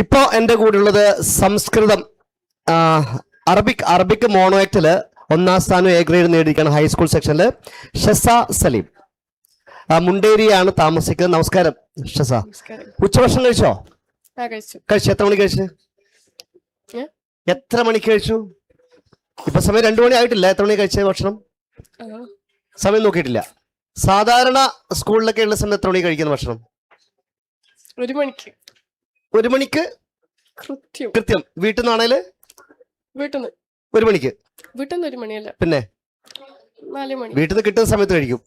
ഇപ്പോ എന്റെ കൂടെയുള്ളത് സംസ്കൃതം അറബിക് അറബിക് മോണോ ആക്ടിൽ ഒന്നാം സ്ഥാനം എ ഗ്രേഡ് നേടിയിരിക്കുകയാണ് ഹൈസ്കൂൾ സെക്ഷനിൽ ഷസ സലീം. മുണ്ടേരിയാണ് താമസിക്കുന്നത്. നമസ്കാരം ഷസ. ഉച്ചഭക്ഷണം കഴിച്ചോ? കഴിച്ചു. എത്ര മണി കഴിച്ചു? എത്ര മണിക്ക് കഴിച്ചു? ഇപ്പൊ സമയം രണ്ടു മണി ആയിട്ടില്ല. എത്ര മണി കഴിച്ച ഭക്ഷണം? സമയം നോക്കിയിട്ടില്ല. സാധാരണ സ്കൂളിലൊക്കെ ഉള്ള സമയം എത്ര മണി കഴിക്കുന്ന ഭക്ഷണം? ഒരു മണിക്ക്. ഒരു മണിക്ക് കൃത്യം. കൃത്യം. വീട്ടിൽ നിന്നാണേൽ വീട്ടിൽ നിന്ന്. ഒരു മണിക്ക്. വീട്ടിൽ നിന്ന് ഒരു മണിയല്ല. പിന്നെ? നാല് മണി. വീട്ടിൽ നിന്ന് കിട്ടുന്ന സമയത്ത് കഴിക്കും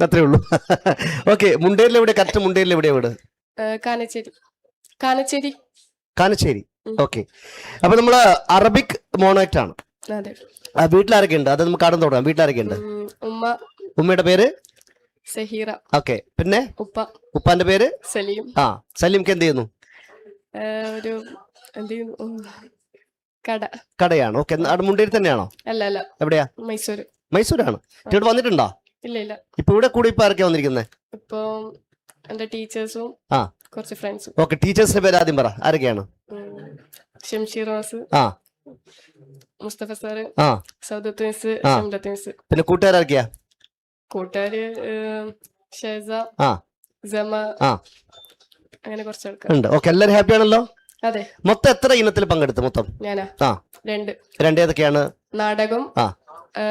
അത്രേ ഉള്ളൂ. ഓക്കെ മുണ്ടേരിൽ എവിടെ കറക്റ്റ് മുണ്ടേരിൽ എവിടെ വീട്? കാനച്ചേരി. കാനച്ചേരി. കാനച്ചേരി. ഓക്കെ. അപ്പൊ നമ്മൾ അറബിക് മോണാക്ട് ആണ്. വീട്ടിലാരൊക്കെ ഉണ്ട്? അത് നമുക്ക് ആടം തുടങ്ങാം വീട്ടിലാരൊക്കെ ഉണ്ട്? ഉമ്മ. ഉമ്മയുടെ പേര്? സഹീറ. ഓക്കെ. പിന്നെ? ഉപ്പ. ഉപ്പാന്റെ പേര്? സലീം. ആ സലീംക്ക് എന്ത് ചെയ്യുന്നു? ഒരു കട. കടയാണ്? ഓക്കെ മുണ്ടേരി തന്നെയാണോ? അല്ല അല്ല. എവിടെയാ? മൈസൂർ മൈസൂരാണ്. ഇവിടെ വന്നിട്ടുണ്ടോ? ഇല്ല ഇല്ല. ഇപ്പൊ ഇവിടെ കൂടി ഇപ്പൊ ആരൊക്കെയാ വന്നിരിക്കുന്നത് ഇപ്പൊ എന്റെ ടീച്ചേഴ്സും ആ. കുറച്ച് ഫ്രണ്ട്സും. ഓക്കെ ടീച്ചേഴ്സിന്റെ പേര് ആദ്യം പറ. ആരൊക്കെയാണ്? ഷംഷീർ വാസ് ആ. മുസ്തഫ സാറ് ആ. സൗദത്ത് മിസ്. ഷംലത്ത് മിസ് പിന്നെ കൂട്ടുകാരൊക്കെയാ കൂട്ടുകാര് ഏം, ഷെഹസ ആ. ജമ ആ. അങ്ങനെ കുറച്ച് ആൾക്കാർ. ഉണ്ട്. ഓക്കെ എല്ലാവരും ഹാപ്പി ആണല്ലോ? അതെ. മൊത്തം എത്ര ഇനത്തിൽ പങ്കെടുത്തു മൊത്തം? ഞാനാ? ആ. രണ്ട്. ഏതൊക്കെയാണ്? നാടകം ആ.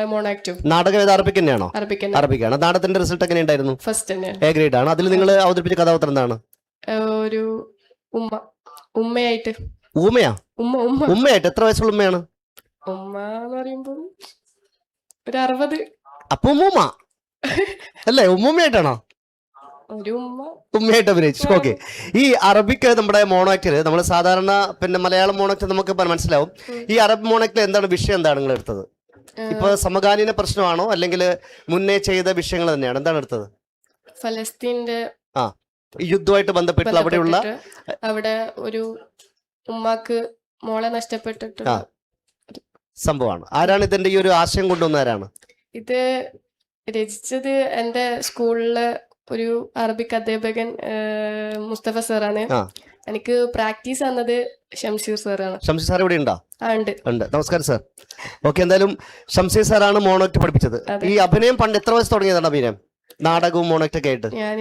മോണാക്റ്റും നാടകം ഏത് അറബിക്ക് തന്നെയാണോ അറബിക്കാണ്. നാടകത്തിന്റെ റിസൾട്ട് എങ്ങനെയുണ്ടായിരുന്നു ഫസ്റ്റ് തന്നെയാണ് എ ഗ്രേഡ് ആണ്. അതിൽ നിങ്ങൾ അവതരിപ്പിച്ച കഥാപാത്രം എന്താണ്? ഒരു ഉമ്മ. ഉമ്മയായിട്ട്. ഉമ്മയാ? ഉമ്മ ഉമ്മ. ഉമ്മയായിട്ട്. എത്ര വയസ്സുള്ള ഉമ്മയാണ്? ഉമ്മ എന്ന് പറയുമ്പോ ഒരു അറുപത്. അപ്പൊ ഉമ്മൂമ്മ. അല്ലേ? ഉമ്മൂമ്മയായിട്ടാണോ? ഉമ്മ ഉമ്മയായിട്ട് അഭിനയിച്ചു. ഓക്കെ ഈ അറബിക്ക് നമ്മുടെ മോണോക്റ്റിൽ നമ്മൾ സാധാരണ പിന്നെ മലയാളം മോണോക്റ്റ് നമുക്ക് മനസ്സിലാവും. ഈ അറബ് മോണോക്റ്റിൽ എന്താണ് വിഷയം എന്താണ് നിങ്ങൾ എടുത്തത്? ഇപ്പൊ സമകാലീന പ്രശ്നമാണോ അല്ലെങ്കിൽ മുന്നേ ചെയ്ത വിഷയങ്ങൾ തന്നെയാണ്? എന്താണ് എടുത്തത്? ഫലസ്തീന്റെ ആ യുദ്ധമായിട്ട് ബന്ധപ്പെട്ട് അവിടെയുള്ള അവിടെ ഒരു ഉമ്മാക്ക് മോളെ നഷ്ടപ്പെട്ടിട്ട്. സംഭവമാണ്. ആരാണ് ഇതിന്റെ ഈ ഒരു ആശയം കൊണ്ടുവന്ന ആരാണ്? ഇത് രചിച്ചത് എന്റെ സ്കൂളിലെ ഒരു അറബിക് അധ്യാപകൻ മുസ്തഫ സാറാണ്. എനിക്ക് പ്രാക്ടീസ് തന്നത് ഷംഷീർ സാറാണ്. ഷംഷീർ സാർ ഇവിടെ ഉണ്ടോ? ഉണ്ട്. ഉണ്ട്. നമസ്കാരം സാർ. ഓക്കെ എന്തായാലും ഷംസീർ സാറാണ് മോണോക്ട് പഠിപ്പിച്ചത്. ഈ അഭിനയം പണ്ട് എത്ര വയസ്സ് തുടങ്ങിയതാണ് അഭിനയം? നാടകവും മോണോക്ട് ഒക്കെ ആയിട്ട്. ഞാൻ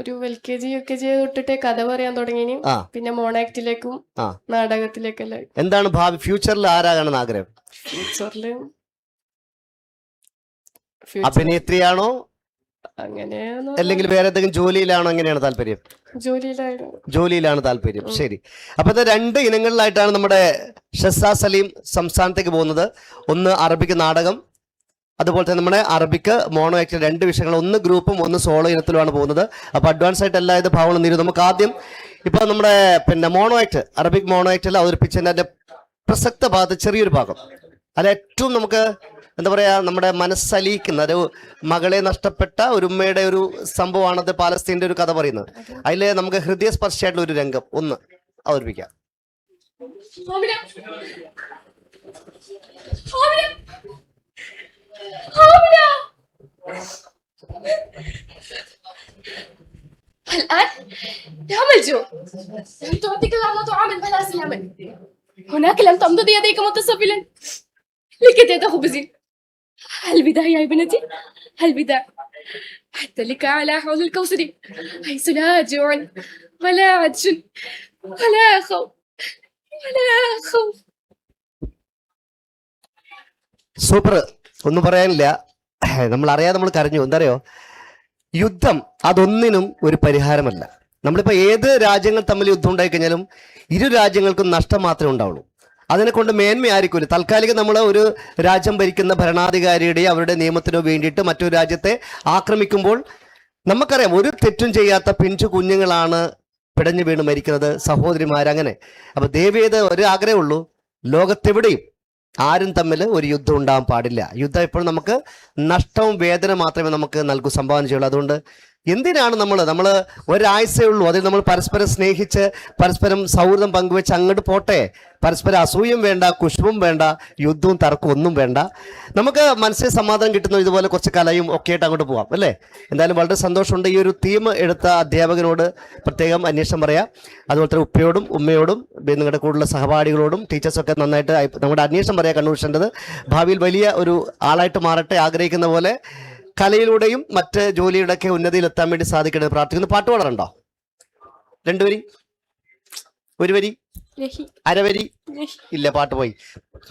ഒരു L K G U K G തൊട്ടിട്ട് കഥ പറയാൻ തുടങ്ങി പിന്നെ മോണാക്ടിലേക്കും. നാടകത്തിലേക്കെല്ലാം എന്താണ് ഭാവി? ഫ്യൂച്ചറിൽ ആരാകണം ആഗ്രഹം? ഫ്യൂച്ചറിൽ അഭിനേത്രിയാണോ അങ്ങനെ അല്ലെങ്കിൽ വേറെ എന്തെങ്കിലും ജോലിയിലാണോ അങ്ങനെയാണ് താല്പര്യം? ജോലിയിലായിരുന്നു. ജോലിയിലാണ് താല്പര്യം. ശരി. അപ്പൊ ഇത് രണ്ട് ഇനങ്ങളിലായിട്ടാണ് നമ്മുടെ ഷസാ സലീം സംസ്ഥാനത്തേക്ക് പോകുന്നത്. ഒന്ന് അറബിക്ക് നാടകം അതുപോലെ തന്നെ നമ്മുടെ അറബിക്ക് മോണോ ആക്ട് രണ്ട് വിഷയങ്ങൾ ഒന്ന് ഗ്രൂപ്പും ഒന്ന് സോളോ ഇനത്തിലുമാണ് പോകുന്നത്. അപ്പൊ അഡ്വാൻസ് ആയിട്ട് എല്ലാ ഇത് ഭാവങ്ങളും തീരും നമുക്ക് ആദ്യം ഇപ്പൊ നമ്മുടെ പിന്നെ മോണോ ആക്ട് അറബിക് മോണോ ആക്ടിൽ അവതരിപ്പിച്ചതിന്റെ പ്രസക്ത ഭാഗത്ത് ചെറിയൊരു ഭാഗം. അത് ഏറ്റവും നമുക്ക് എന്താ പറയാ നമ്മുടെ മനസ്സലിയിക്കുന്ന ഒരു മകളെ നഷ്ടപ്പെട്ട ഒരു ഉമ്മയുടെ ഒരു സംഭവമാണത് പാലസ്തീന്റെ ഒരു കഥ പറയുന്നത് അതില് നമുക്ക് ഹൃദയസ്പർശിയായിട്ടുള്ള ഒരു രംഗം ഒന്ന് അവതരിപ്പിക്കാം حاملة حاملة حاملة الآن نعم الجوع لم تعطيك الله طعاما بلا سلاما هناك لم تمضض يديك متصفلا لقطعة خبز البداية يا ابنتي البداية حتى لك على حوض الكوثر حيث لا جوع ولا عطش ولا خوف ولا خوف സൂപ്പർ ഒന്നും പറയാനില്ല നമ്മൾ അറിയാതെ നമ്മൾ കരഞ്ഞു എന്താ അറിയോ യുദ്ധം അതൊന്നിനും ഒരു പരിഹാരമല്ല നമ്മളിപ്പോ ഏത് രാജ്യങ്ങൾ തമ്മിൽ യുദ്ധം ഉണ്ടായി കഴിഞ്ഞാലും ഇരു രാജ്യങ്ങൾക്കും നഷ്ടം മാത്രമേ ഉണ്ടാവുള്ളൂ അതിനെ കൊണ്ട് മേന്മയായിരിക്കും താൽക്കാലികം നമ്മൾ ഒരു രാജ്യം ഭരിക്കുന്ന ഭരണാധികാരിയുടെ അവരുടെ നിയമത്തിനോ വേണ്ടിയിട്ട് മറ്റൊരു രാജ്യത്തെ ആക്രമിക്കുമ്പോൾ നമുക്കറിയാം ഒരു തെറ്റും ചെയ്യാത്ത പിഞ്ചു കുഞ്ഞുങ്ങളാണ് പിടഞ്ഞു വീണ് മരിക്കുന്നത് സഹോദരിമാരങ്ങനെ അപ്പൊ ദേവിയത് ഒരു ആഗ്രഹമുള്ളൂ ലോകത്തെവിടെയും ആരും തമ്മിൽ ഒരു യുദ്ധം ഉണ്ടാകാൻ പാടില്ല. യുദ്ധം ഇപ്പോൾ നമുക്ക് നഷ്ടവും വേദന മാത്രമേ നമുക്ക് നൽകൂ സംഭാവന ചെയ്യുള്ളൂ. അതുകൊണ്ട് എന്തിനാണ് നമ്മൾ നമ്മൾ ഒരാഴ്ചയേ ഉള്ളൂ. അതിൽ നമ്മൾ പരസ്പരം സ്നേഹിച്ച് പരസ്പരം സൗഹൃദം പങ്കുവെച്ച് അങ്ങോട്ട് പോട്ടെ. പരസ്പരം അസൂയം വേണ്ട കുശുവും വേണ്ട യുദ്ധവും തർക്കവും ഒന്നും വേണ്ട. നമുക്ക് മനസ്സിൽ സമാധാനം കിട്ടുന്ന ഇതുപോലെ കുറച്ച് കലയും ഒക്കെ ആയിട്ട് അങ്ങോട്ട് പോവാം അല്ലേ? എന്തായാലും വളരെ സന്തോഷമുണ്ട്. ഈ ഒരു തീം എടുത്ത അധ്യാപകനോട് പ്രത്യേകം അന്വേഷണം പറയാം. അതുപോലെ തന്നെ ഉപ്പയോടും ഉമ്മയോടും നിങ്ങളുടെ കൂടുതലുള്ള സഹപാഠികളോടും ടീച്ചേഴ്സൊക്കെ നന്നായിട്ട് നമ്മുടെ അന്വേഷണം പറയാം കണ്ണൂർ ഭാവിയിൽ വലിയ ഒരു ആളായിട്ട് മാറട്ടെ ആഗ്രഹിക്കുന്ന പോലെ കലയിലൂടെയും മറ്റ് ജോലിയുടെ ഒക്കെ ഉന്നതിയിൽ എത്താൻ വേണ്ടി സാധിക്കണമെന്ന് പ്രാർത്ഥിക്കുന്നു. പാട്ട് പാടാറുണ്ടോ? രണ്ടുവരി ഒരു വരി. അരവരി ഇല്ല പാട്ട് പോയി.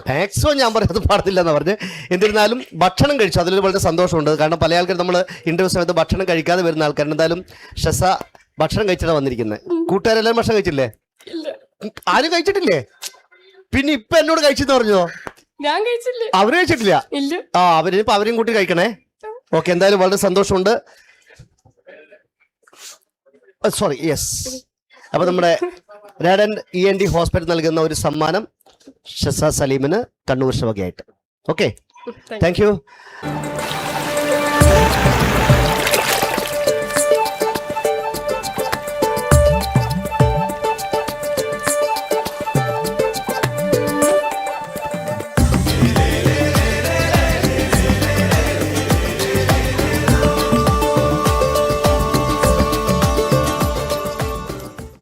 മാക്സിമം ഞാൻ പറയുന്നത് പാടത്തില്ല എന്ന് പറഞ്ഞ്. എന്നിരുന്നാലും ഭക്ഷണം കഴിച്ചു. അതിൽ വളരെ സന്തോഷമുണ്ട്. കാരണം പല ആൾക്കാർ നമ്മൾ ഇന്റർവ്യൂ സമയത്ത് ഭക്ഷണം കഴിക്കാതെ വരുന്ന ആൾക്കാർ എന്തായാലും ഷസ ഭക്ഷണം കഴിച്ചിട്ടാണ് വന്നിരിക്കുന്നത്. കൂട്ടുകാരെല്ലാം ഭക്ഷണം കഴിച്ചില്ലേ ആരും കഴിച്ചിട്ടില്ലേ? പിന്നെ ഇപ്പൊ എന്നോട് കഴിച്ചെന്ന് പറഞ്ഞോ? ഞാൻ കഴിച്ചില്ല. അവർ കഴിച്ചിട്ടില്ല? ആ അവർ ഇപ്പൊ അവരെയും കൂട്ടി കഴിക്കണേ. ഓക്കെ എന്തായാലും വളരെ സന്തോഷമുണ്ട്. സോറി യെസ് അപ്പൊ നമ്മുടെ രാഡൻ ഇ എൻ ഡി ഹോസ്പിറ്റൽ നൽകുന്ന ഒരു സമ്മാനം ഷസ സലീമിന് Kannur ശവകയായിട്ട്. Okay thank thank you